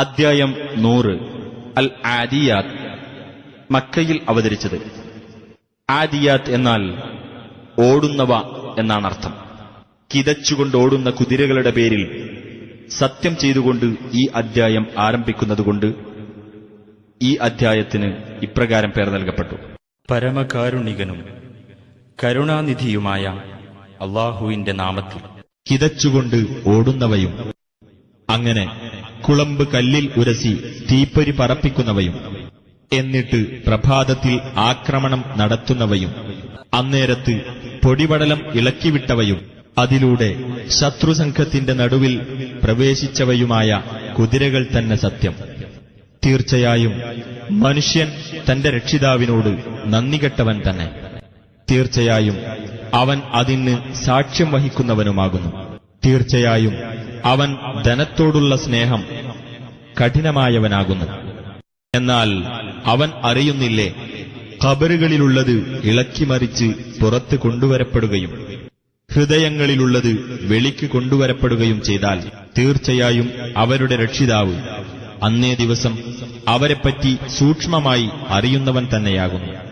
അദ്ധ്യായം നൂറ്. അൽ ആദിയാത്ത്. മക്കയിൽ അവതരിച്ചത്. ആദിയാത്ത് എന്നാൽ ഓടുന്നവ എന്നാണ് അർത്ഥം. കിതച്ചുകൊണ്ട് ഓടുന്ന കുതിരകളുടെ പേരിൽ സത്യം ചെയ്തുകൊണ്ട് ഈ അദ്ധ്യായം ആരംഭിക്കുന്നതുകൊണ്ട് ഈ അദ്ധ്യായത്തിന് ഇപ്രകാരം പേർ നൽകപ്പെട്ടു. പരമകാരുണികനും കരുണാനിധിയുമായ അള്ളാഹുവിന്റെ നാമത്തിൽ കിതച്ചുകൊണ്ട് ഓടുന്നവയും അങ്ങനെ കുളമ്പ് കല്ലിൽ ഉരസി തീപ്പൊരി പറപ്പിക്കുന്നവയും എന്നിട്ട് പ്രഭാതത്തിൽ ആക്രമണം നടത്തുന്നവയും അന്നേരത്ത് പൊടിപടലം ഇളക്കിവിട്ടവയും അതിലൂടെ ശത്രുസംഘത്തിന്റെ നടുവിൽ പ്രവേശിച്ചവയുമായ കുതിരകൾ തന്നെ സത്യം. തീർച്ചയായും മനുഷ്യൻ തന്റെ രക്ഷിതാവിനോട് നന്ദികെട്ടവൻ തന്നെ. തീർച്ചയായും അവൻ അതിന് സാക്ഷ്യം വഹിക്കുന്നവനുമാകുന്നു. തീർച്ചയായും അവൻ ധനത്തോടുള്ള സ്നേഹം കഠിനമായവനാകുന്നു. എന്നാൽ അവൻ അറിയുന്നില്ലേ ഖബറുകളിലുള്ളത് ഇളക്കിമറിച്ച് പുറത്ത് കൊണ്ടുവരപ്പെടുകയും ഹൃദയങ്ങളിലുള്ളത് വെളിക്ക് കൊണ്ടുവരപ്പെടുകയും ചെയ്താൽ തീർച്ചയായും അവരുടെ രക്ഷിതാവ് അന്നേ ദിവസം അവരെപ്പറ്റി സൂക്ഷ്മമായി അറിയുന്നവൻ തന്നെയാകുന്നു.